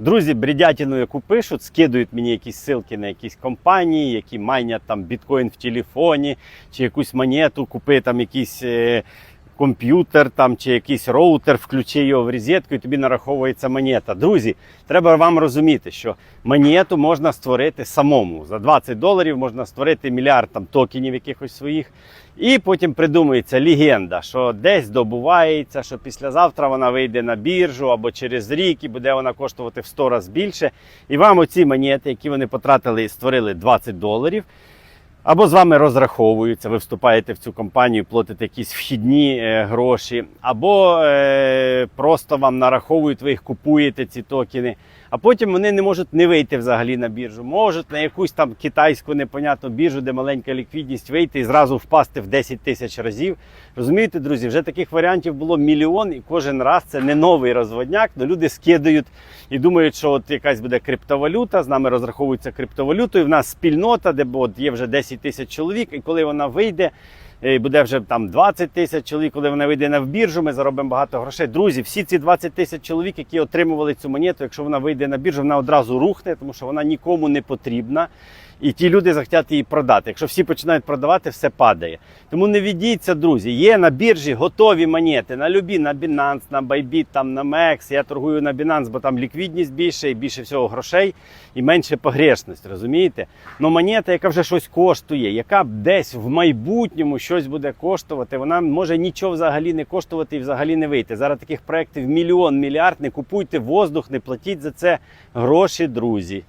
Друзі, бредятину, яку пишуть, скидують мені якісь ссылки на якісь компанії, які майнять там біткоін в телефоні, чи якусь монету, купи там якийсь е, комп'ютер там, чи якийсь роутер, включи його в розетку і тобі нараховується монета. Друзі, треба вам розуміти, що монету можна створити самому. За 20 доларів можна створити мільярд там токенів якихось своїх. І потім придумується легенда, що десь добувається, що післязавтра вона вийде на біржу або через рік і буде вона коштувати в 100 разів більше. І вам оці монети, які вони потратили і створили 20 доларів, або з вами розраховуються, ви вступаєте в цю компанію, платите якісь вхідні е, гроші, або е, просто вам нараховують, ви їх купуєте, ці токени. А потім вони не можуть не вийти взагалі на біржу. Можуть на якусь там китайську непонятну біржу, де маленька ліквідність вийти і зразу впасти в 10 тисяч разів. Розумієте, друзі, вже таких варіантів було мільйон, і кожен раз це не новий розводняк, але люди скидають і думають, що от якась буде криптовалюта, з нами розраховується криптовалютою. В нас спільнота, де от є вже 10 тисяч чоловік, і коли вона вийде. Буде вже там 20 тисяч чоловік, коли вона вийде на біржу, ми заробимо багато грошей. Друзі, всі ці 20 тисяч чоловік, які отримували цю монету, якщо вона вийде на біржу, вона одразу рухне, тому що вона нікому не потрібна. І ті люди захотять її продати. Якщо всі починають продавати, все падає. Тому не ведіться, друзі. Є на біржі готові монети на любі, на Binance, на Bybit, там на MEX. Я торгую на Binance, бо там ліквідність більше і більше всього грошей і менше погрешність, розумієте? Ну монета, яка вже щось коштує, яка десь в майбутньому щось буде коштувати, вона може нічого взагалі не коштувати і взагалі не вийти. Зараз таких проєктів мільйон, мільярд. Не купуйте воздух, не платіть за це гроші, друзі.